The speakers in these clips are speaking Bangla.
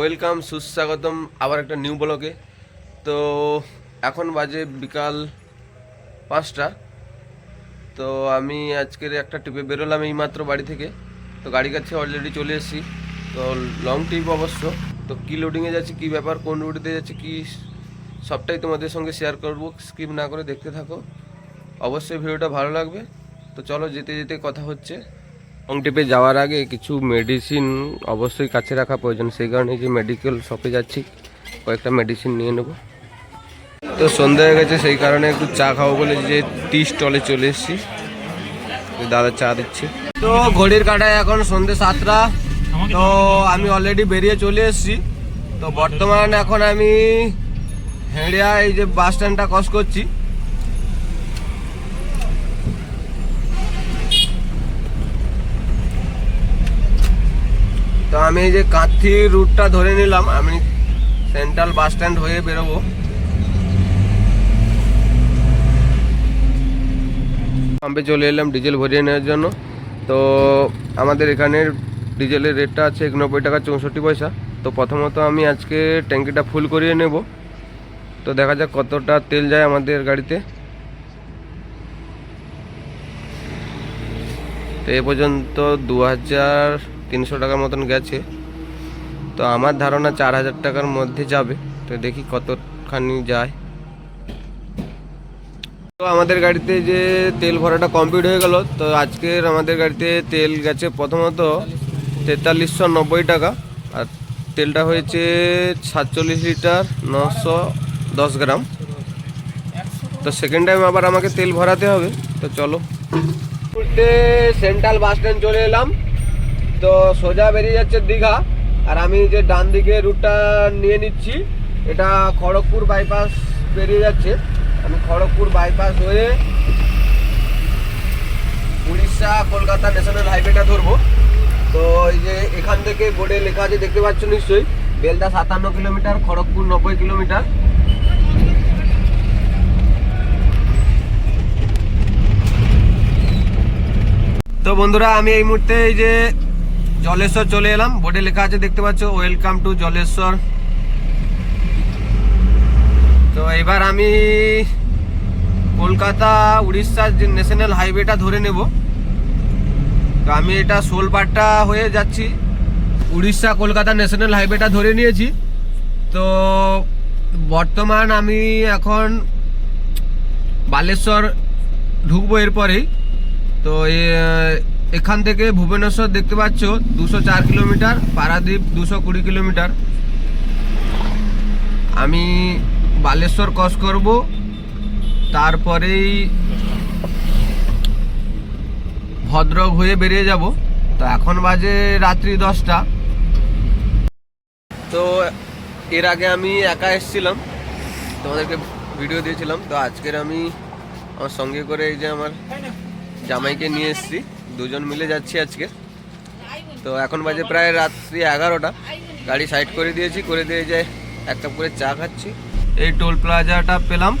ওয়েলকাম, সুস্বাগতম আবার একটা নিউ ব্লগে। তো এখন বাজে বিকাল পাঁচটা। তো আমি আজকের একটা ট্রিপে বেরোলাম এইমাত্র বাড়ি থেকে। তো গাড়ি কাছে অলরেডি চলে এসেছি। তো লং ট্রিপ অবশ্য। তো কী লোডিংয়ে যাচ্ছি, কী ব্যাপার, কোন রুটিতে যাচ্ছি, কী সবটাই তোমাদের সঙ্গে শেয়ার করব। স্কিপ না করে দেখতে থাকো। অবশ্যই ভিডিওটা ভালো লাগবে। তো চলো যেতে যেতে কথা হচ্ছে। লং ট্রিপে যাওয়ার আগে কিছু মেডিসিন অবশ্যই কাছে রাখা প্রয়োজন। সেই কারণে যে মেডিকেল শপে যাচ্ছি, কয়েকটা মেডিসিন নিয়ে নেব। তো সন্ধ্যা হয়ে গেছে, সেই কারণে একটু চা খাব বলে যে টি স্টলে চলে এসেছি। দাদা চা দিচ্ছি। তো ঘড়ির কাটায় এখন সন্ধ্যে সাতটা। তো আমি অলরেডি বেরিয়ে চলে এসেছি। তো বর্তমান এখন আমি হেঁড়িয়া এই যে বাস স্ট্যান্ডটা ক্রস করছি আমি যে কাঁথি রুটটা ধরে নিলাম, আমি সেন্ট্রাল বাস স্ট্যান্ড হয়ে বেরোবো। পাম্পে চলে এলাম ডিজেল ভরিয়ে নেওয়ার জন্য। তো আমাদের এখানের ডিজেলের রেটটা আছে একানব্বই টাকা চৌষট্টি পয়সা। তো প্রথমত আমি আজকে ট্যাঙ্কিটা ফুল করিয়ে নেব। তো দেখা যাক কতটা তেল যায় আমাদের গাড়িতে। তো এ পর্যন্ত দু হাজার তিনশো টাকার মতন গেছে। তো আমার ধারণা চার হাজার টাকার মধ্যে যাবে। তো দেখি কতখানি যায়। তো আমাদের গাড়িতে যে তেল ভরাটা কমপ্লিট হয়ে গেল, তো আজকের আমাদের গাড়িতে তেল গেছে প্রথমত তেতাল্লিশশো নব্বই টাকা, আর তেলটা হয়েছে সাতচল্লিশ লিটার নশো দশ গ্রাম। তো সেকেন্ড টাইম আবার আমাকে তেল ভরাতে হবে, তো চলো। সেন্ট্রাল বাস স্ট্যান্ড চলে এলাম। তো সোজা বেরিয়ে যাচ্ছে দীঘা। আর আমি যে ডান দিকে রুটটা নিয়ে নিচ্ছি, এটা খড়গপুর বাইপাস বেরিয়ে যাচ্ছে। আমি খড়গপুর বাইপাস হয়ে উড়িষ্যা, কলকাতা ন্যাশনাল হাইওয়েটা ধরবো। তো এই যে এখান থেকে বোর্ডে লেখা আছে, দেখতে পাচ্ছ নিশ্চয়ই, বেলদা সাতান্ন কিলোমিটার, খড়গপুর নব্বই কিলোমিটার। তো বন্ধুরা, আমি এই মুহূর্তে এই যে জলেশ্বর চলে এলাম। বোর্ডে লেখা আছে, দেখতে পাচ্ছ ওয়েলকাম টু জলেশ্বর। তো এবার আমি কলকাতা উড়িষ্যার যে ন্যাশনাল হাইওয়েটা ধরে নেব। তো আমি এটা শোলপাট্টা হয়ে যাচ্ছি। উড়িষ্যা, কলকাতা ন্যাশনাল হাইওয়েটা ধরে নিয়েছি। তো বর্তমান আমি এখন বালেশ্বর ঢুকবো এরপরেই। তো এখান থেকে ভুবনেশ্বর দেখতে পাচ্ছ, দুশো চার কিলোমিটার, পারাদ্বীপ দুশো কুড়ি কিলোমিটার। আমি বালেশ্বর ক্রস করব, তারপরেই ভদ্রক হয়ে বেরিয়ে যাব। তো এখন বাজে রাত্রি দশটা। তো এর আগে আমি একা এসেছিলাম, তোমাদেরকে ভিডিও দিয়েছিলাম। তো আজকের আমি আমার সঙ্গে করে এই যে আমার জামাইকে নিয়ে এসেছি। দুজন মিলে যাচ্ছি আজকে। তো এখন বাজে প্রায় রাত্রি এগারোটা। গাড়ি সাইড করে দিয়েছি, করে দিয়ে যে এক কাপ করে চা খাচ্ছি। এই টোল প্লাজাটা পেলাম।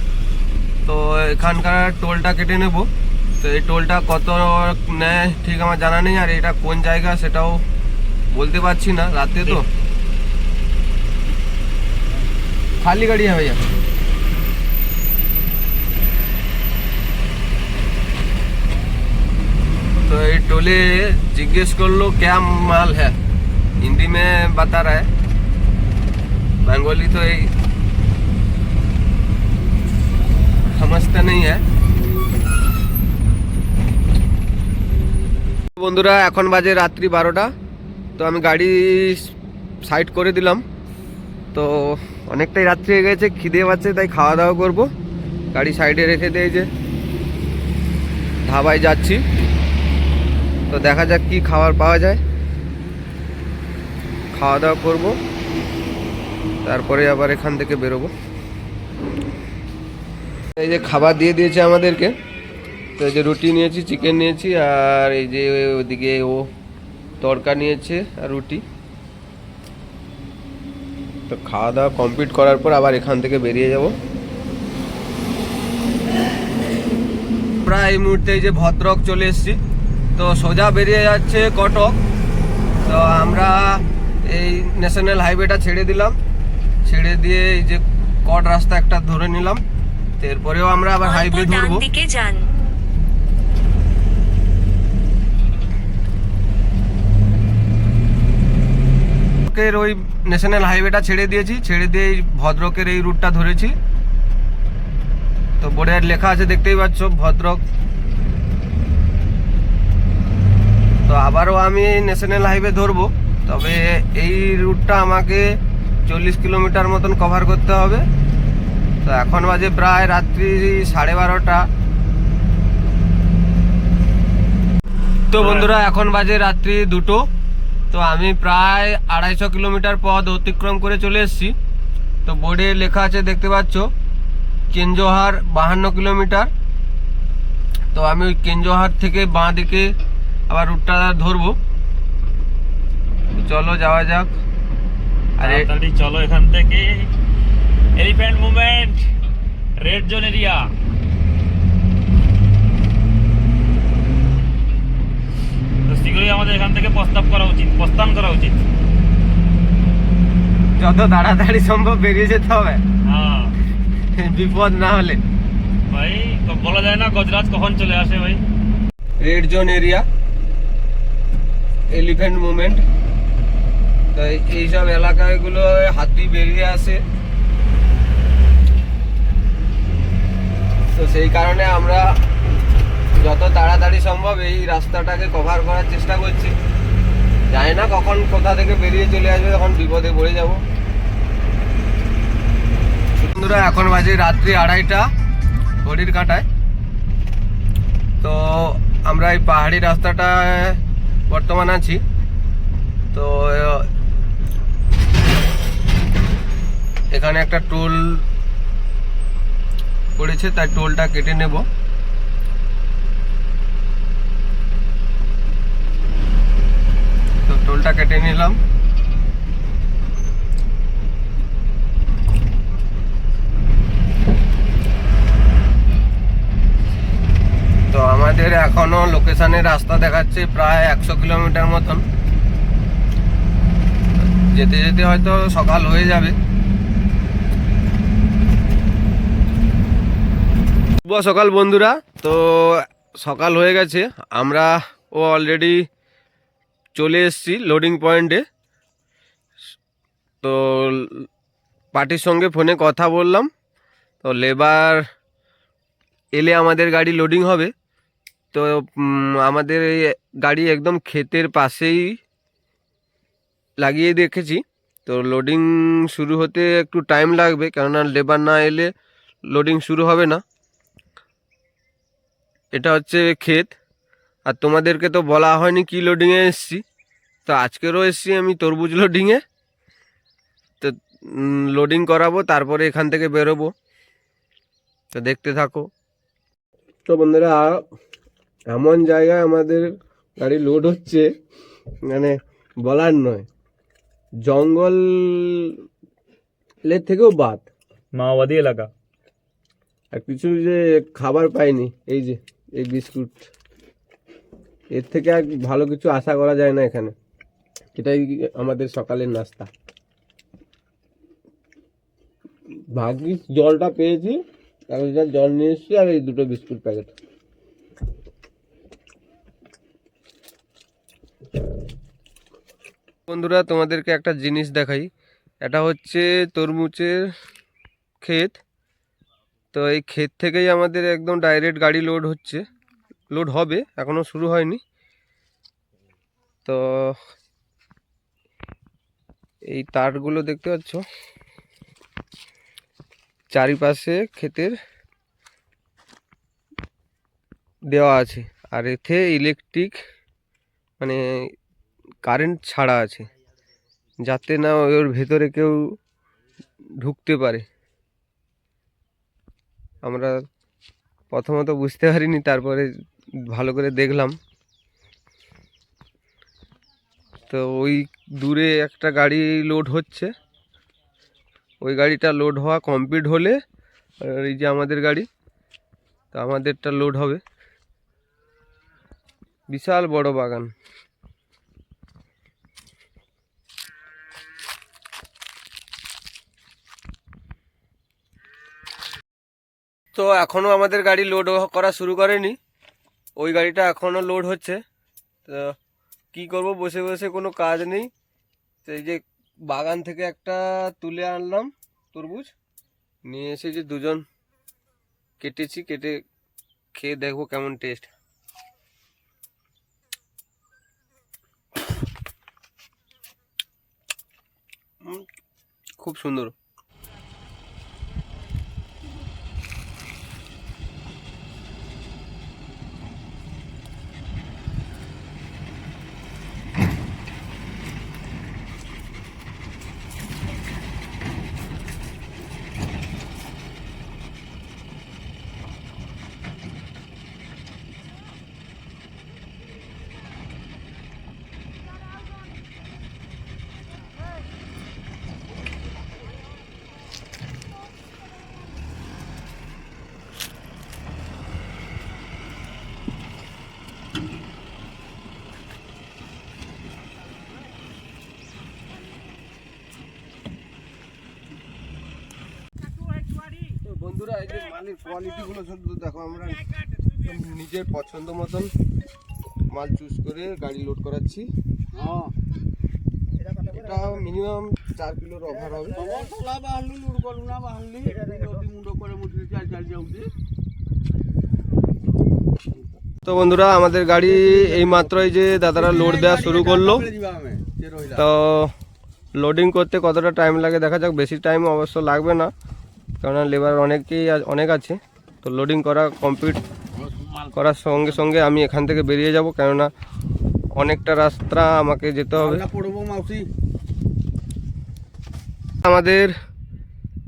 তো এখানকার টোলটা কেটে নেব। তো এই টোলটা কত নেয় ঠিক আমার জানা নেই, আর এটা কোন জায়গা সেটাও বলতে পারছি না রাতে তো। খালি গাড়ি হ্যাঁ ভাইয়া तो ये टोले जिज्ञेस कर लो क्या माल है हिंदी में बता रहा है बंगाली तो ये समझता नहीं है বন্ধুরা এখন বাজে রাত্রি বারোটা তো আমি গাড়ি সাইড করে দিলাম তো অনেকটাই রাত্রি হয়ে গেছে খিদে পাচ্ছে তাই খাওয়া দাওয়া করবো গাড়ি সাইডে রেখে দিয়ে যে ধাবায় যাচ্ছি তো দেখা যাক কি খাবার পাওয়া যায়। খাওয়া দাওয়া করব। তারপরে আবার এখান থেকে বেরোবো। এই যে খাবার দিয়ে দিয়েছে আমাদেরকে। তো এই যে রুটি নিয়েছি, চিকেন নিয়েছি, আর এই যে ওদিকে ও তড়কা নিয়েছে আর রুটি। তো খাওয়া দাওয়া কমপ্লিট করার পর আবার এখান থেকে বেরিয়ে যাব। প্রায় এই মুহূর্তে এই যে ভদ্রক চলে এসেছি। তো সোজা বেরিয়ে যাচ্ছে কটক। তো আমরা এই ন্যাশনাল হাইওয়েটা ছেড়ে দিলাম। ছেড়ে দিয়ে এই যে কট রাস্তা একটা ধরে নিলাম। এরপরেও আমরা আবার হাইওয়ে ধরবো। ভদ্রকের ওই ন্যাশনাল হাইওয়েটা ছেড়ে দিয়েছি। ছেড়ে দিয়ে ভদ্রকের এই রুটটা ধরেছি। তো বোর্ডের লেখা আছে দেখতেই পাচ্ছ ভদ্রক তো আবারও আমি ন্যাশনাল হাইওয়ে ধরবো। তবে এই রুটটা আমাকে চল্লিশ কিলোমিটার মতন কভার করতে হবে। তো এখন বাজে প্রায় রাত্রি সাড়ে বারোটা। তো বন্ধুরা এখন বাজে রাত্রি দুটো। তো আমি প্রায় আড়াইশো কিলোমিটার পথ অতিক্রম করে চলে এসেছি। তো বোর্ডে লেখা আছে দেখতে পাচ্ছ? কেঞ্জোহার বাহান্ন কিলোমিটার। তো আমি ওই কেঞ্জোহার থেকে বাঁ দিকে আবার রুটটা ধরবো। চলো যাওয়া যাক। আরে তাড়াতাড়ি চলো এখান থেকে। Elephant movement red zone area শীঘ্রই আমাদের এখান থেকে প্রস্তাব করা উচিত প্রস্থান করা উচিত। যত তাড়াতাড়ি সম্ভব বেরিয়ে যেতে হবে। হ্যাঁ। বিপদ না হলে। ভাই তো বলা যায় না গজরাজ কখন চলে আসে ভাই। Red zone area elephant movement তো এই- এইসব এলাকাগুলো হাতি বেরিয়ে আসে। তো সেই কারণে আমরা যত তাড়াতাড়ি সম্ভব এই রাস্তাটাকে কভার করার চেষ্টা করছি। জানি না কখন কোথা থেকে বেরিয়ে চলে আসবে তখন বিপদে পড়ে যাব। বন্ধুরা, এখন বাজে রাত্রি আড়াইটা, ঘড়ির কাঁটায়। তো আমরা এই পাহাড়ি রাস্তাটায় বর্তমান আছি। তো, এখানে একটা টোল পড়েছে, তাই টোলটা কেটে নেব। তো টোলটা কেটে নিলাম তো আমাদের এখনও লোকেশনের রাস্তা দেখাচ্ছে প্রায় একশো কিলোমিটার মতন। যেতে যেতে হয়তো সকাল হয়ে যাবে। শুভ সকাল বন্ধুরা। তো সকাল হয়ে গেছে। আমরা ও অলরেডি চলে এসেছি লোডিং পয়েন্টে তো পার্টির সঙ্গে ফোনে কথা বললাম। তো লেবার এলে আমাদের গাড়ি লোডিং হবে। তো আমাদের এই গাড়ি একদম ক্ষেতের পাশেই লাগিয়ে দেখেছি তো লোডিং শুরু হতে একটু টাইম লাগবে, কেননা লেবার না এলে লোডিং শুরু হবে না। এটা হচ্ছে ক্ষেত। আর তোমাদেরকে তো বলা হয়নি কি লোডিংয়ে এসছি। তো আজকেরও এসছি আমি তরমুজ লোডিংয়ে তো লোডিং করাবো, তারপরে এখান থেকে বেরোবো। তো দেখতে থাকো। তো বন্ধুরা এমন জায়গায় আমাদের গাড়ি লোড হচ্ছে মানে বলার নয়। জঙ্গলের থেকেও বাদ। মাওবাদী এলাকা। আর কিছু যে খাবার পাইনি এই যে এই বিস্কুট। এর থেকে আর ভালো কিছু আশা করা যায় না এখানে। এটাই আমাদের সকালের নাস্তা। ভাগ্যিস জলটা পেয়েছি লিটার জল নিয়ে এসেছি আর এই দুটো বিস্কুট প্যাকেট। বন্ধুরা, তোমাদেরকে একটা জিনিস দেখাই। এটা হচ্ছে তরমুজের ক্ষেত। তো এই ক্ষেত থেকেই আমাদের একদম ডাইরেক্ট গাড়ি লোড হচ্ছে। লোড হবে এখনও শুরু হয়নি। তো এই তারগুলো দেখতে পাচ্ছ? চারিপাশে ক্ষেতের দেওয়া আছে। আর এতে ইলেকট্রিক মানে কারেন্ট ছাড়া আছে। যাতে না ওর ভেতরে কেউ ঢুকতে পারে। আমরা প্রথমত বুঝতে পারিনি, তারপরে ভালো করে দেখলাম। তো ওই দূরে একটা গাড়ি লোড হচ্ছে। ওই গাড়িটা লোড হওয়া কমপ্লিট হলে এই যে আমাদের গাড়ি, তো আমাদেরটা লোড হবে। বিশাল বড় বাগান। তো এখনও আমাদের গাড়ি লোড করা শুরু করেনি। ওই গাড়িটা এখনও লোড হচ্ছে। তো কি করব, বসে বসে কোনো কাজ নেই। তো এই যে বাগান থেকে একটা তুলে আনলাম তরমুজ। নিয়ে এসে যে দুজন কেটেছি, কেটে খেয়ে দেখব কেমন টেস্ট খুব সুন্দর। মালের কোয়ালিটি গুলো শুধু দেখো আমরা নিজের পছন্দ মতন মাল চুজ করে গাড়ি লোড করাচ্ছি। এটা মিনিমাম চার কিলোর ওভার হবে তো বন্ধুরা আমাদের গাড়ি এই মাত্রই যে দাদারা লোড দেওয়া শুরু করল। তো লোডিং করতে কতটা টাইম লাগে দেখা যাক বেশি টাইম অবশ্য লাগবে না। কেননা লেবার অনেকেই অনেক আছে। তো লোডিং করা কমপ্লিট করার সঙ্গে সঙ্গে আমি এখান থেকে বেরিয়ে যাব কেননা অনেকটা রাস্তা আমাকে যেতে হবে। আমাদের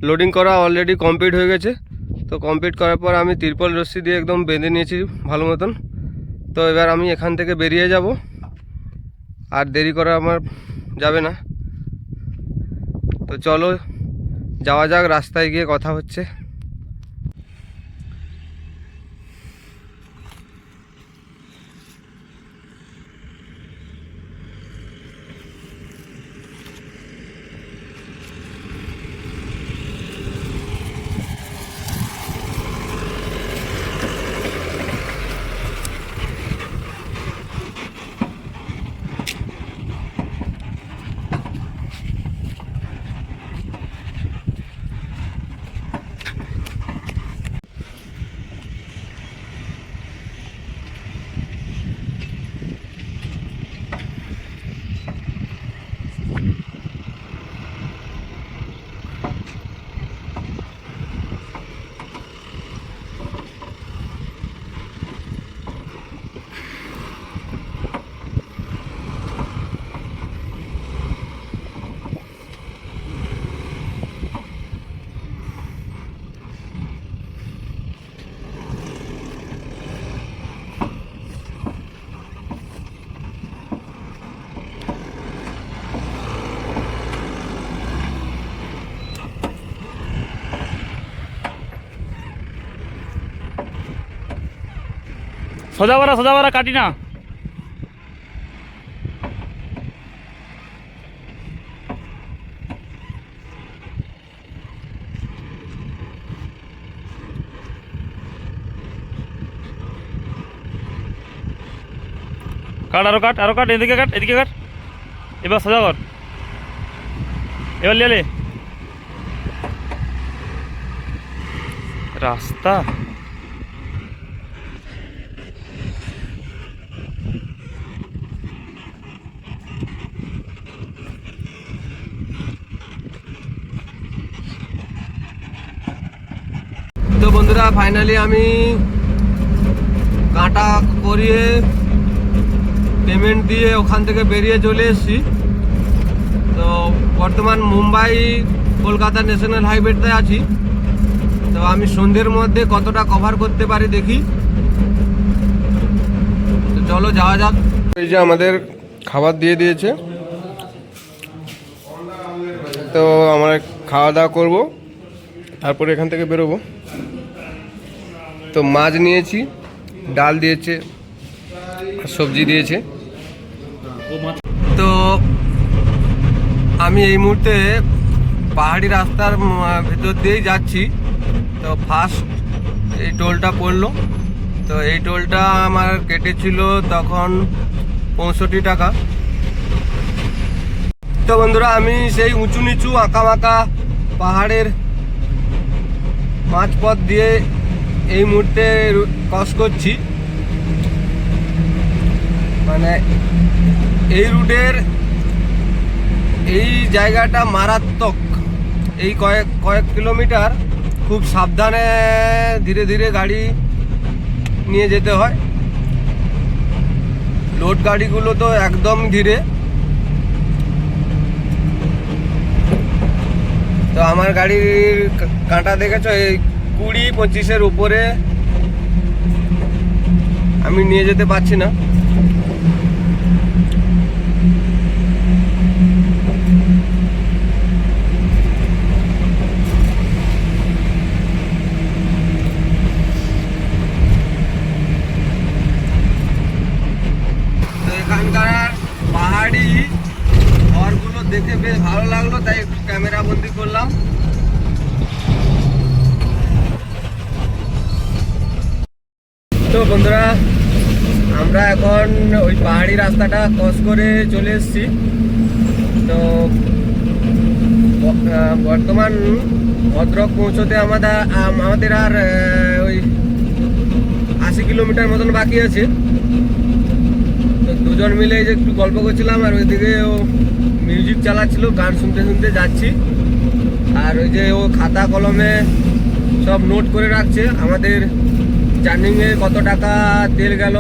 লোডিং করা অলরেডি কমপ্লিট হয়ে গেছে। তো কমপ্লিট করার পর আমি তিরপল রশ্মি দিয়ে একদম বেঁধে নিয়েছি ভালো মতন। তো এবার আমি এখান থেকে বেরিয়ে যাব। আর দেরি করা আমার যাবে না। তো চলো যাওয়া যাক রাস্তায় গিয়ে কথা হচ্ছে। সোজা বারা সোজা বারা কাটি না। কাট, আরও কাট আরও কাট, এদিকে কাট এদিকে কাট। এবার সোজা কর। এবার রাস্তা তো বন্ধুরা ফাইনালি আমি কাটা করিয়ে পেমেন্ট দিয়ে ওখান থেকে বেরিয়ে চলে এসেছি। তো বর্তমান মুম্বাই, কলকাতা ন্যাশনাল হাইওয়েতে আছি। তো আমি সন্ধ্যের মধ্যে কতটা কভার করতে পারি দেখি। তো চলো যাওয়া যাক। এই যে আমাদের খাবার দিয়ে দিয়েছে। তো আমরা খাওয়া দাওয়া করব। তারপরে এখান থেকে বেরোবো। তো মাছ নিয়েছি, ডাল দিয়েছে সবজি দিয়েছে। তো আমি এই মুহূর্তে পাহাড়ি রাস্তার ভেতর দিয়েই যাচ্ছি। তো ফার্স্ট এই টোলটা পড়ল। তো এই টোলটা আমার কেটেছিল তখন পঁয়ষট্টি টাকা। তো বন্ধুরা, আমি সেই উঁচু নিচু আঁকা পাহাড়ের মাঝপথ দিয়ে এই মুহূর্তে ক্রস করছি। মানে এই রুটের এই জায়গাটা মারাত্মক। এই কয়েক কয়েক কিলোমিটার খুব সাবধানে ধীরে ধীরে গাড়ি নিয়ে যেতে হয়। লোড গাড়িগুলো তো একদম ধীরে। তো আমার গাড়ির কাঁটা দেখেছ? এই কুড়ি পঁচিশের উপরে আমি নিয়ে যেতে পারছি না। এখানকার পাহাড়ি ঘরগুলো দেখে বেশ ভালো লাগল, তাই একটু ক্যামেরা বন্দি করলাম। তো বন্ধুরা? আমরা এখন ওই পাহাড়ি রাস্তাটা ক্রস করে চলে এসেছি। তো বর্তমান ভদ্রক পৌঁছতে আমাদের আমাদের আর ওই আশি কিলোমিটার মতন বাকি আছে। তো দুজন মিলে যে একটু গল্প করছিলাম, আর ওইদিকে ও মিউজিক চালাচ্ছিল, গান শুনতে শুনতে যাচ্ছি। আর ওই যে ও খাতা কলমে সব নোট করে রাখছে আমাদের জার্নিংয়ে কত টাকা তেল গেল?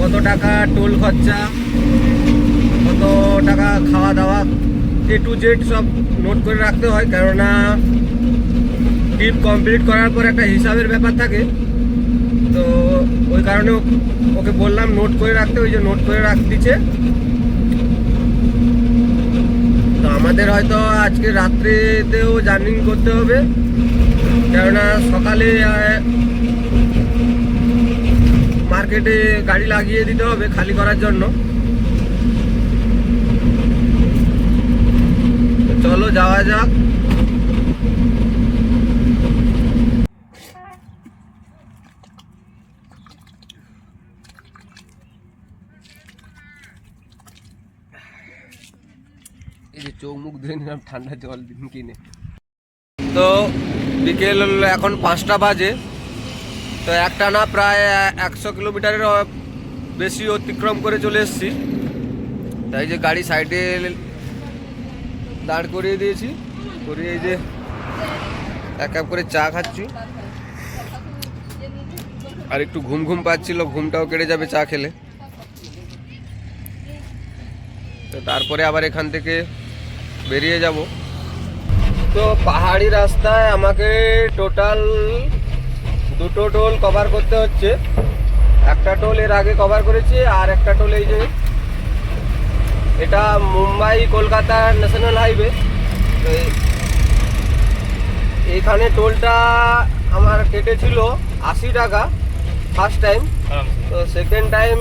কত টাকা টোল খরচা? কত টাকা খাওয়া দাওয়া এ টু জেড সব নোট করে রাখতে হয়, কেননা ট্রিপ কমপ্লিট করার পর একটা হিসাবের ব্যাপার থাকে। তো ওই কারণে ওকে বললাম নোট করে রাখতে, ওই যে নোট করে রাখ দিচ্ছে। তো আমাদের হয়তো আজকে রাত্রিতেও জার্নিং করতে হবে, কেননা সকালে মার্কেটে গাড়ি লাগিয়ে দিতে হবে খালি করার জন্য। চলো যাওয়া যাক। এই যে চোখ মুখ ধুয়ে নিলাম, ঠান্ডা জল দিন কিনে। তো বিকেল এখন পাঁচটা বাজে। তো একটা না প্রায় একশো কিলোমিটারের বেশি অতিক্রম করে চলে এসেছি। তাই যে গাড়ি সাইডে দাঁড় করিয়ে দিয়েছি। করিয়ে এই যে এক কাপ করে চা খাচ্ছি। আর একটু ঘুম ঘুম পাচ্ছিল, ঘুমটাও কেটে যাবে চা খেলে। তো তারপরে আবার এখান থেকে বেরিয়ে যাব। তো পাহাড়ি রাস্তায় আমাকে টোটাল দুটো টোল কভার করতে হচ্ছে। একটা টোল এর আগে কভার করেছি আর একটা টোল এই যে এটা মুম্বাই কলকাতা ন্যাশনাল হাইওয়ে তো এই- এইখানে টোলটা আমার কেটেছিল আশি টাকা ফার্স্ট টাইম তো সেকেন্ড টাইম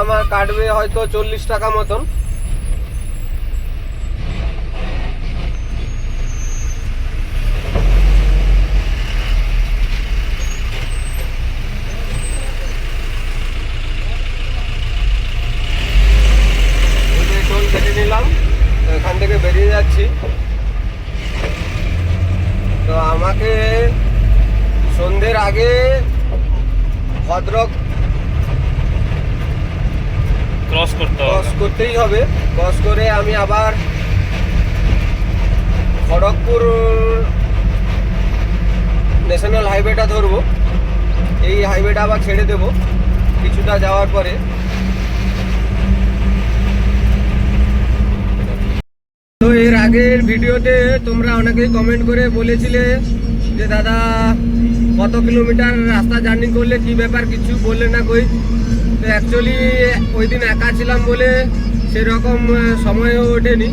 আমার কাটবে হয়তো চল্লিশ টাকা মতন এই যে টোল কেটে নিলাম তো এখান থেকে বেরিয়ে যাচ্ছি তো আমাকে সন্ধ্যের আগে ভদ্রক ক্রস করতে ক্রস করতেই হবে। ক্রস করে আমি আবার খড়গপুর ন্যাশনাল হাইওয়েটা ধরবো। এই হাইওয়েটা আবার ছেড়ে দেবো কিছুটা যাওয়ার পরে। তো এর আগের ভিডিওতে তোমরা অনেকেই কমেন্ট করে বলেছিলে যে দাদা কত কিলোমিটার রাস্তা জার্নি করলে, কি ব্যাপার কিছু বললে না কই। তো অ্যাকচুয়ালি ওই দিন একা ছিলাম বলে সেরকম সময়ও ওঠেনি।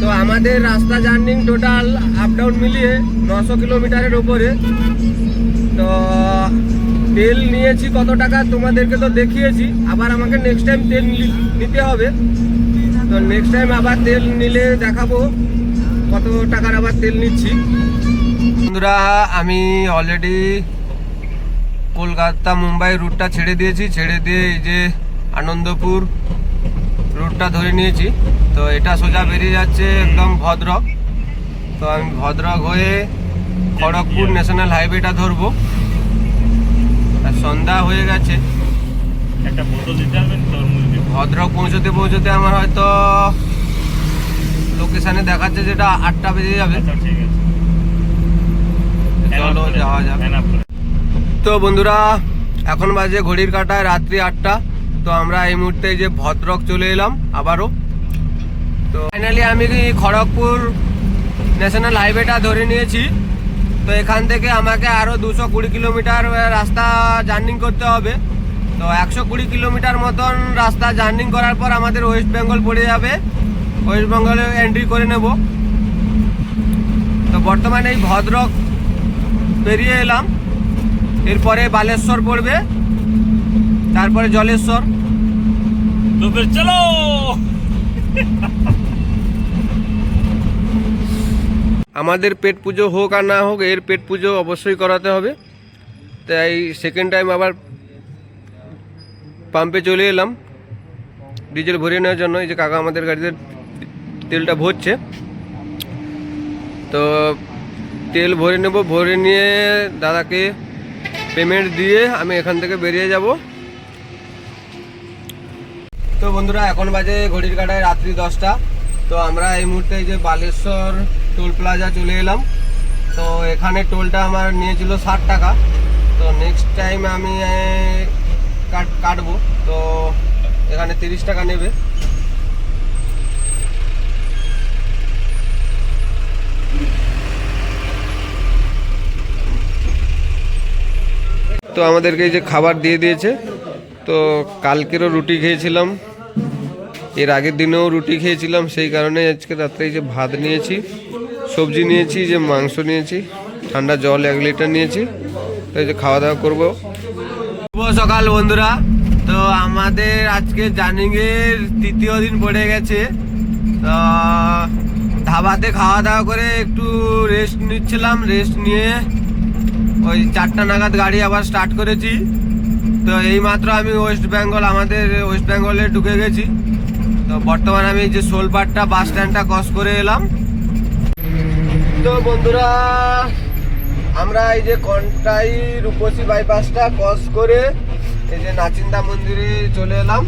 তো আমাদের রাস্তা জার্নি টোটাল আপ ডাউন মিলিয়ে নশো কিলোমিটারের ওপরে। তো, তেল নিয়েছি কত টাকা তোমাদেরকে তো দেখিয়েছি, আবার আমাকে নেক্সট টাইম তেল নিতে হবে। তো নেক্সট টাইম আবার তেল নিলে দেখাবো কত টাকার আবার তেল নিচ্ছি। বন্ধুরা আমি অলরেডি কলকাতা মুম্বাই রুটটা ছেড়ে দিয়েছি। ছেড়ে দিয়ে এই যে আনন্দপুর রুটটা ধরে নিয়েছি। তো এটা সোজা বেরিয়ে যাচ্ছে একদম ভদ্রক তো আমি ভদ্রক হয়ে খড়গপুর ন্যাশনাল হাইওয়েটা ধরবো। আর সন্ধ্যা হয়ে গেছে। ভদ্রক পৌঁছতে পৌঁছতে আমার হয়তো লোকেশানে দেখাচ্ছে যেটা আটটা বেজে যাবে। আচ্ছা চলো যাওয়া যাক তো বন্ধুরা এখন বাজে ঘড়ির কাটায় রাত্রি আটটা। তো আমরা এই মুহূর্তে যে ভদ্রক চলে এলাম আবারও। তো ফাইনালি আমি খড়গপুর ন্যাশনাল হাইওয়েটা ধরে নিয়েছি। তো এখান থেকে আমাকে আরও দুশো কুড়ি কিলোমিটার রাস্তা জার্নিং করতে হবে। তো একশো কুড়ি কিলোমিটার মতন রাস্তা জার্নিং করার পর আমাদের ওয়েস্ট বেঙ্গল পড়ে যাবে। ওয়েস্ট বেঙ্গলে এন্ট্রি করে নেব। তো বর্তমানে এই ভদ্রক বেরিয়ে এলাম। এরপরে বালেশ্বর পড়বে তারপরে জলেশ্বর। তো ফির চলো! আমাদের পেট পুজো হোক আর না হোক এর পেট পুজো অবশ্যই করাতে হবে। তাই সেকেন্ড টাইম আবার পাম্পে চলে এলাম। ডিজেল ভরিয়ে নেওয়ার জন্য এই যে কাকা আমাদের গাড়িতে তেলটা ভরছে। তো তেল ভরে নেব, ভরে নিয়ে দাদাকে পেমেন্ট দিয়ে আমি এখান থেকে বেরিয়ে যাব। তো বন্ধুরা, এখন বাজে ঘড়ির কাটায় রাত্রি দশটা। তো আমরা এই মুহূর্তে যে বালেশ্বর টোল প্লাজা চলে এলাম। তো এখানে টোলটা আমার নিয়েছিল ষাট টাকা। তো নেক্সট টাইম আমি কাট, কাটবো। তো এখানে তিরিশ টাকা নেবে। তো আমাদেরকে এই যে খাবার দিয়ে দিয়েছে, তো কালকেরও রুটি খেয়েছিলাম। এর আগের দিনেও রুটি খেয়েছিলাম, সেই কারণে আজকে রাত্রে যে ভাত নিয়েছি, সবজি নিয়েছি যে মাংস নিয়েছি, ঠান্ডা জল এক লিটার নিয়েছি, তো এই যে খাওয়া দাওয়া করব। শুভ সকাল বন্ধুরা, তো আমাদের আজকে জার্নিংয়ের তৃতীয় দিন পড়ে গেছে, তো ধাবাতে খাওয়া দাওয়া করে একটু রেস্ট নিচ্ছিলাম রেস্ট নিয়ে ওই চারটা নাগাদ গাড়ি আবার স্টার্ট করেছি। তো এইমাত্র আমি ওয়েস্ট বেঙ্গল আমাদের ওয়েস্ট বেঙ্গলে ঢুকে গেছি। তো বর্তমানে আমি যে সোলপাটটা বাস স্ট্যান্ডটা ক্রস করে এলাম। তো বন্ধুরা, আমরা এই যে কন্টাই রূপসী বাইপাসটা ক্রস করে এই যে নাচিন্দা মন্দিরে চলে এলাম।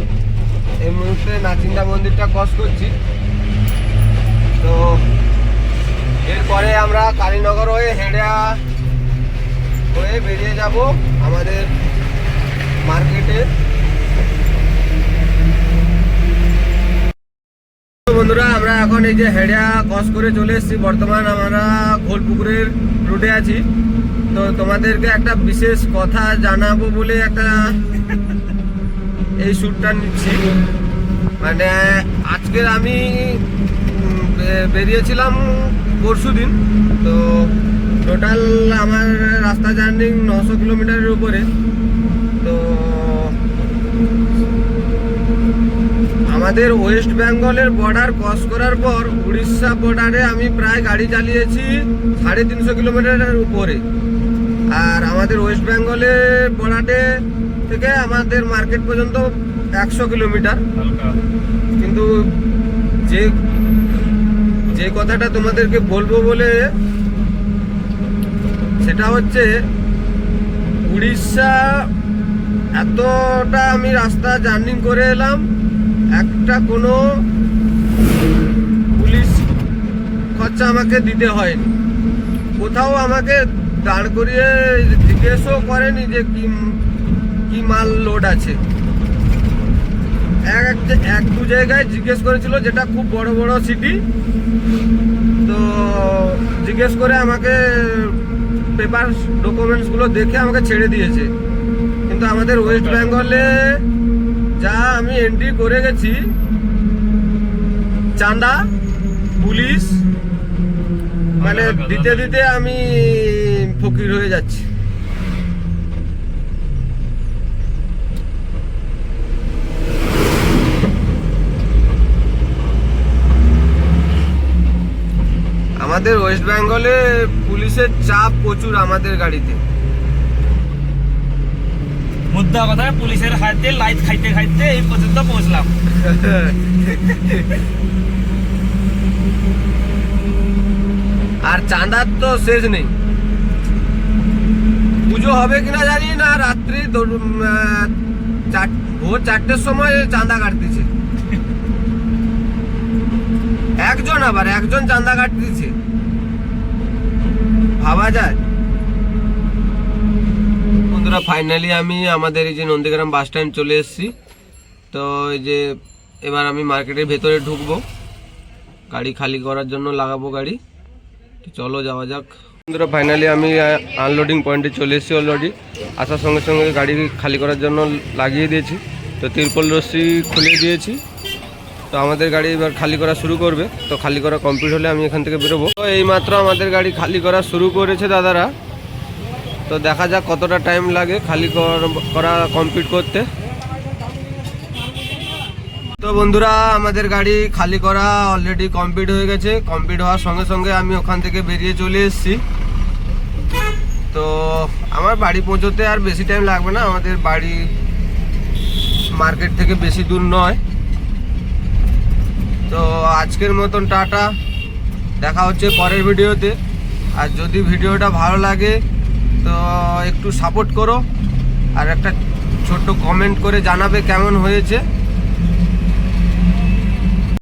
এই মুহূর্তে নাচিন্দা মন্দিরটা ক্রস করছি। তো এরপরে আমরা কালীনগর হয়ে হেঁড়া হয়ে বেরিয়ে যাব আমাদের মার্কেটে। বন্ধুরা, আমরা এখন এই যে হেড়িয়া ক্রস করে চলে এসেছি। বর্তমান আমরা ঘোলপুকুরের রুটে আছি। তো তোমাদেরকে একটা বিশেষ কথা জানাব বলে একটা এই শ্যুটটা নিচ্ছি। মানে আজকের আমি বেরিয়েছিলাম পরশু দিন তো টোটাল আমার রাস্তা জার্নি নশো কিলোমিটারের উপরে। তো আমাদের ওয়েস্ট বেঙ্গলের বর্ডার ক্রস করার পর উড়িষ্যা বর্ডারে আমি প্রায় গাড়ি চালিয়েছি সাড়ে তিনশো কিলোমিটারের উপরে। আর আমাদের ওয়েস্ট বেঙ্গলের বর্ডারে থেকে আমাদের মার্কেট পর্যন্ত একশো কিলোমিটার। কিন্তু যে যে কথাটা তোমাদেরকে বলব বলে সেটা হচ্ছে উড়িষ্যা এতটা আমি রাস্তা জার্নি করে এলাম, একটা কোনো পুলিশ খরচা আমাকে দিতে হয়নি। কোথাও আমাকে দাঁড় করিয়ে জিজ্ঞেসও করেনি যে কি কি মাল লোড আছে। এক এক এক দু জায়গায় জিজ্ঞেস করেছিল যেটা খুব বড় বড় সিটি তো জিজ্ঞেস করে আমাকে পেপার ডকুমেন্টসগুলো দেখে আমাকে ছেড়ে দিয়েছে। কিন্তু আমাদের ওয়েস্ট বেঙ্গলে যা আমি এন্ট্রি করে গেছি চাঁদা পুলিশ মানে দিতে দিতে আমি ফকির হয়ে যাচ্ছি। আমাদের ওয়েস্ট বেঙ্গলে পুলিশের চাপ প্রচুর আমাদের গাড়িতে। মুদ্রা কথা পুলিশের হাতে লাইট খাইতে খাইতে এই পর্যন্ত পৌঁছলাম। আর চাঁদার তো শেষ নেই। পুজো হবে কিনা জানি না রাত্রি ভোর চারটের সময় চাঁদা কাটতেছে। একজন আবার একজন চাঁদা কাটতেছে। ভাবা যায়? বন্ধুরা ফাইনালি আমি আমাদের এই যে নন্দীগ্রাম বাস স্ট্যান্ড চলে এসেছি। তো এই যে এবার আমি মার্কেটের ভেতরে ঢুকবো। গাড়ি খালি করার জন্য লাগাবো গাড়ি। তো চলো যাওয়া যাক। বন্ধুরা ফাইনালি আমি আনলোডিং পয়েন্টে চলে এসেছি অলরেডি আসার সঙ্গে সঙ্গে গাড়ি খালি করার জন্য লাগিয়ে দিয়েছি। তো তিরপল রশ্মি খুলে দিয়েছি। তো আমাদের গাড়ি এবার খালি করা শুরু করবে। তো খালি করা কমপ্লিট হলে আমি এখান থেকে বেরোবো। তো এইমাত্র আমাদের গাড়ি খালি করা শুরু করেছে দাদারা। তো দেখা যাক কতটা টাইম লাগে খালি কর- করা কমপ্লিট করতে। তো বন্ধুরা, আমাদের গাড়ি খালি করা অলরেডি কমপ্লিট হয়ে গেছে। কমপ্লিট হওয়ার সঙ্গে সঙ্গে আমি ওখান থেকে বেরিয়ে চলে এসেছি। তো আমার বাড়ি পৌঁছতে আর বেশি টাইম লাগবে না। আমাদের বাড়ি মার্কেট থেকে বেশি দূর নয়। তো আজকের মতন টাটা। দেখা হচ্ছে পরের ভিডিওতে। আর যদি ভিডিওটা ভালো লাগে, তো একটু সাপোর্ট করো। আর একটা ছোট্ট কমেন্ট করে জানাবে কেমন হয়েছে।